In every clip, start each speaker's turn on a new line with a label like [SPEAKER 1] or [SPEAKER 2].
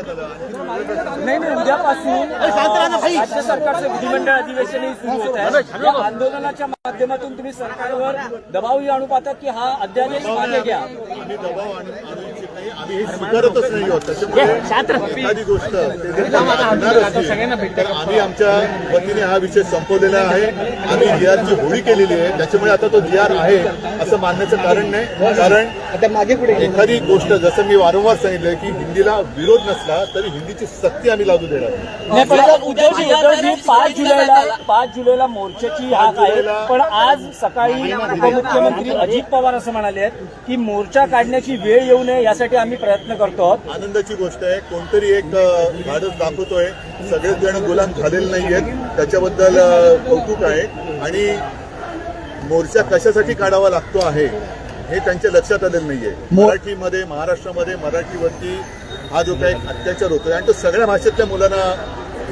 [SPEAKER 1] नाही नाही उद्यापासून राज्य सरकारचं विधिमंडळ अधिवेशनही सुरू होत आहे या आंदोलनाच्या माध्यमातून तुम्ही सरकारवर दबावही आणू पाहता की हा अध्यादेश मागे घ्या
[SPEAKER 2] आम्ही नाही आम्ही स्वीकारतच नाही आहोत एखादी गोष्ट आम्ही आमच्या वतीने हा विषय संपवलेला आहे. आम्ही जी आरची होळी केलेली आहे. त्याच्यामुळे आता तो जी आर आहे असं मानण्याचं कारण नाही. कारण
[SPEAKER 3] आता मागे पुढे
[SPEAKER 2] एखादी गोष्ट जसं मी वारंवार सांगितलं की हिंदीला विरोध नसला तरी हिंदीची सक्ती आम्ही लागू देणार
[SPEAKER 1] उद्धवजी उद्धवजी पाच जुलैला पाच जुलैला मोर्चाची हाक आहे पण आज सकाळी उपमुख्यमंत्री अजित पवार असं म्हणाले आहेत की मोर्चा काढण्याची वेळ येऊ नये यासाठी आम्ही प्रयत्न करतो आहोत.
[SPEAKER 2] आनंदाची गोष्ट आहे कोणतरी एक धाडस दाखवतोय. सगळेच जण गुलाम झालेले नाही आहेत त्याच्याबद्दल कौतुक आहे. आणि मोर्चा कशासाठी काढावा लागतो आहे? हे त्यांच्या लक्षात आलेलं नाहीये. मराठीमध्ये महाराष्ट्रामध्ये मराठीवरती हा जो काही अत्याचार होतोय आणि तो सगळ्या भाषेतल्या मुलांना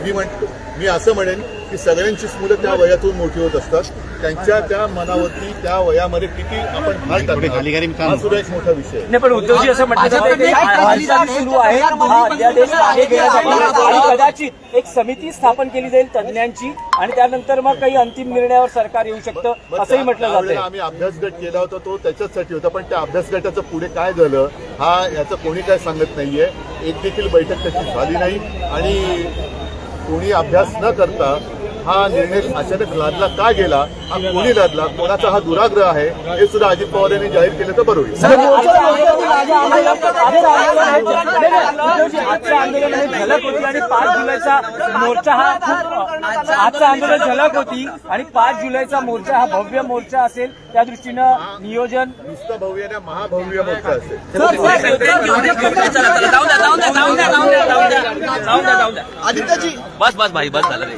[SPEAKER 2] मी म्हणतो मी असं म्हणेन की सगळ्यांचीच मुलं त्या वयातून मोठी होत असतात. त्यांच्या त्या मनावरती त्या वयामध्ये किती आपण भार टाकतो हा सुद्धा एक मोठा विषय आहे.
[SPEAKER 1] नाही पण उद्धवजी असं म्हटलं जातं की हालचाल सुरू आहे हा अध्यादेश मागे घेण्यासाठी आणि कदाचित एक समिती स्थापन केली जाईल तज्ज्ञांची आणि त्यानंतर मग काही अंतिम निर्णयावर सरकार येऊ शकतं
[SPEAKER 2] मग
[SPEAKER 1] असंही
[SPEAKER 2] त्या-
[SPEAKER 1] म्हटलं
[SPEAKER 2] त्यावेळेला
[SPEAKER 1] जातंय
[SPEAKER 2] आम्ही अभ्यास गट केला होता तो त्याच्याचसाठी होता पण त्या अभ्यास गटाचं पुढे काय झालं हा याचं कोणी काय सांगत नाहीये. एक देखील बैठक त्याची झाली नाही. आणि कोणी अभ्यास न करता हा निर्णय अचानक लादला का गेला? हा कोणी लादला? कोणाचा हा दुराग्रह आहे? हे सुद्धा अजित पवार यांनी जाहीर केलं तर बरोबर
[SPEAKER 1] आजचं आंदोलन हे झलक होती आणि पाच जुलैचा मोर्चा हा खूप आजचं आंदोलन झलक होती आणि पाच जुलैचा मोर्चा हा भव्य मोर्चा असेल त्या दृष्टीनं नियोजन
[SPEAKER 2] नुसतं भव्य ना महाभव्य मोर्चा असेल
[SPEAKER 4] बस बस भाई बस झालं रे